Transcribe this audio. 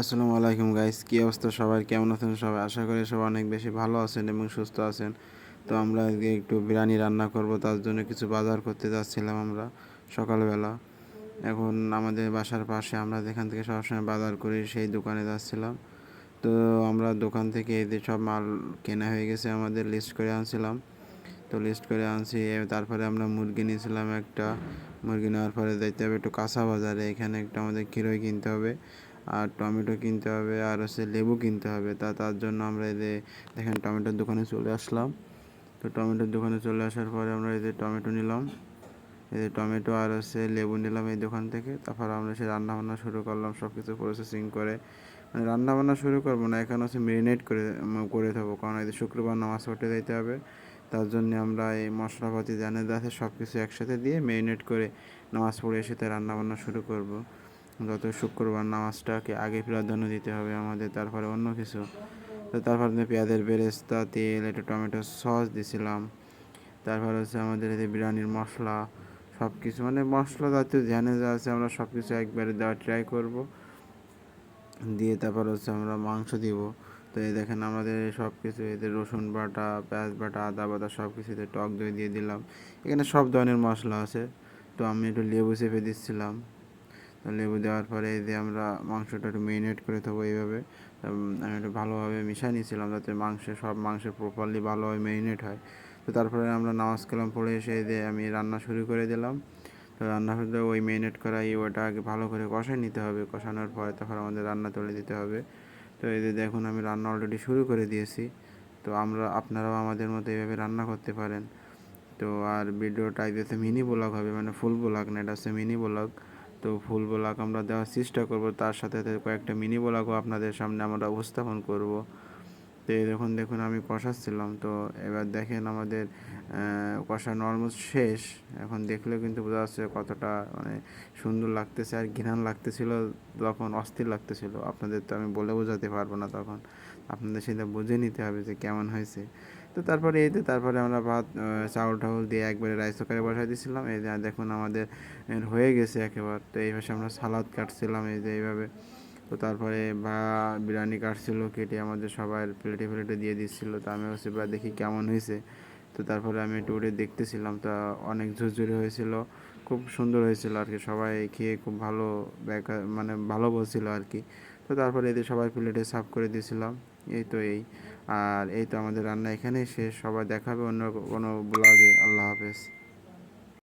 আসসালামু আলাইকুম গাইস কী অবস্থা সবার কেমন আছেন সবাই? আশা করি সবাই অনেক বেশি ভালো আছেন এবং সুস্থ আছেন। তো আমরা একটু বিরিয়ানি রান্না করব, তার জন্য কিছু বাজার করতে যাচ্ছিলাম আমরা সকালবেলা। এখন আমাদের বাসার পাশে আমরা যেখান থেকে সবসময় বাজার করি, সেই দোকানে যাচ্ছিলাম। তো আমরা দোকান থেকে এদের সব মাল কেনা হয়ে গেছে, আমাদের লিস্ট করে আনছিলাম। তো লিস্ট করে আনছি তারপরে আমরা মুরগি নিয়েছিলাম একটা। মুরগি নেওয়ার পরে যাইতে হবে একটু কাঁচা বাজারে, এখানে একটা আমাদের ক্ষীরই কিনতে হবে। আর টমেটো কিনতে হবে, আর হচ্ছে লেবু কিনতে হবে। তা, তার জন্য আমরা যে, দেখেন টমেটোর দোকানে চলে আসলাম। তো টমেটোর দোকানে চলে আসার পরে আমরা যে টমেটো নিলাম। যে টমেটো আর হচ্ছে লেবু নিলাম এই দোকান থেকে। তারপর আমরা সে রান্নাবান্না শুরু করলাম সব কিছু প্রসেসিং করে। মানে রান্না বান্না শুরু করব না, এখানে হচ্ছে মেরিনেট করে করে থাকব। কারণ যে শুক্রবার নামাজ পড়তে যাইতে হবে। তার জন্য আমরা এই মশলাপাতি জানে আছে সব কিছু একসাথে দিয়ে মেরিনেট করে নামাজ পড়ে এসে রান্না বান্না শুরু করব। যত শুক্রবার নামাজটাকে আগে প্রাধান্য দিতে হবে আমাদের, তারপরে অন্য কিছু। তো তারপর পেঁয়াজের বেরেস্তা, তেল, একটু টমেটো সস দিছিলাম। তারপর হচ্ছে আমাদের এতে বিরিয়ানির মশলা সব কিছু মানে মশলা জাতীয় ধ্যানে যা আছে আমরা সব কিছু একবারে দেওয়ার ট্রাই করব। দিয়ে তারপর হচ্ছে আমরা মাংস দিব। তো এই দেখেন আমাদের সব কিছু এতে রসুন বাটা, পেঁয়াজ বাটা, আদা বাটা সব কিছুতে টক দই দিয়ে দিলাম। এখানে সব ধরনের মশলা আছে। তো আমি একটু লেবু চেপে দিচ্ছিলাম। লেবু দেওয়ার পরে যে আমরা মাংসটা একটু মেরিনেট করে থাকব এইভাবে। আমি একটু ভালোভাবে মিশিয়ে নিয়েছিলাম যাতে মাংসে সব মাংসে প্রপারলি ভালোভাবে মেরিনেট হয়। তো তারপরে আমরা নামাজ কালাম পড়ে এসে যে আমি রান্না শুরু করে দিলাম। তো রান্না শুরু ওই মেরিনেট করা এই ওটা আগে ভালো করে কষাই নিতে হবে। কষানোর পরে তখন আমাদের রান্না তুলে দিতে হবে। তো এই যে দেখুন আমি রান্না অলরেডি শুরু করে দিয়েছি। তো আমরা, আপনারাও আমাদের মতো এইভাবে রান্না করতে পারেন। তো আর ভিডিওটা যেতে মিনি ব্লগ হবে মানে ফুল ব্লগ না, এটা হচ্ছে মিনি ব্লগ তো ফুল ব্লগ আমরা দেওয়ার চেষ্টা করব। তার সাথে কয়েকটা মিনি ব্লগও আপনাদের সামনে আমরা উপস্থাপন করব। তো দেখুন দেখুন আমি কষাচ্ছিলাম। তো এবার দেখেন আমাদের কষা অলমোস্ট শেষ। এখন দেখলেও কিন্তু বোঝা যাচ্ছে কতটা মানে সুন্দর লাগতেছে আর ঘৃণান লাগতেছিল, তখন অস্থির লাগতেছিল। আপনাদের তো আমি বলে বোঝাতে পারব না তখন। আপনাদের সেটা বুঝে নিতে হবে যে কেমন হয়েছে। তো তারপরে এই তারপরে আমরা ভাত চাউল টাউল দিয়ে একবারে রাইস কুকারে বসাই দিয়েছিলাম। এই যে দেখুন আমাদের হয়ে গেছে একেবারে। তো এই আমরা সালাদ কাটছিলাম এই যে এইভাবে। তো তারপরে বা বিরিয়ানি কাটছিল, কেটে আমাদের সবাই প্লেটে প্লেটে দিয়ে দিচ্ছিল। তো আমি হচ্ছে বা দেখি কেমন হয়েছে। তো তারপরে আমি একটু উঠে দেখতেছিলাম। তা অনেক ঝুরঝুরে হয়েছিল, খুব সুন্দর হয়েছিল আর কি। সবাই খেয়ে খুব ভালো মানে ভালো বলছিল আর কি। তো তারপরে এদের সবাই প্লেটে সাফ করে দিয়েছিলাম। এই তো এই। আর এই তো আমাদের রান্না এখানেই শেষ। সবাই দেখাবে অন্য কোনো ব্লগে আল্লাহ হাফেজ।